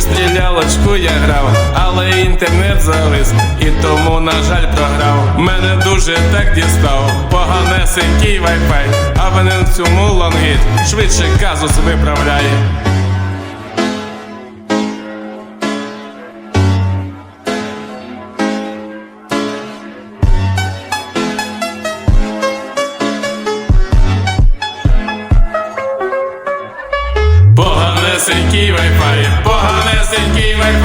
стрілялочку я грав, але інтернет завис, і тому, на жаль, програв. Мене дуже так дістав, поганесенький вайфай, а винен в цьому лонгіт швидше казус виправляє. Поганесенький вайфай, поганесенький вайфай,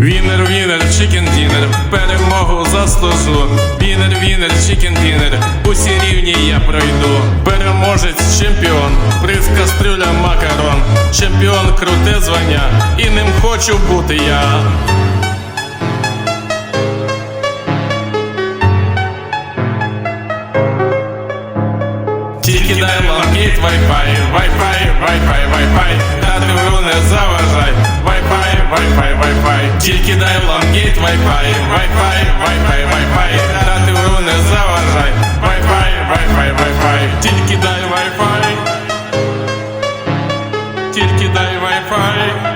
Вінер, вінер, чикен дінер, перемогу заслужу. Вінер, вінер, чикен дінер, усі рівні я пройду. Переможець, чемпіон, приз кастрюля макарон, чемпіон круте звання, і ним хочу бути я. Тільки дай лонгіт вайфай, вайфай, вайфай, вайфай, гру не вайфай, тільки дай лонгіт вайфай, вайфай, вайфай, вайфай, дати в гру не заважай, вайфай, вайфай, вайфай, тільки дай вайфай, тільки дай вайфай.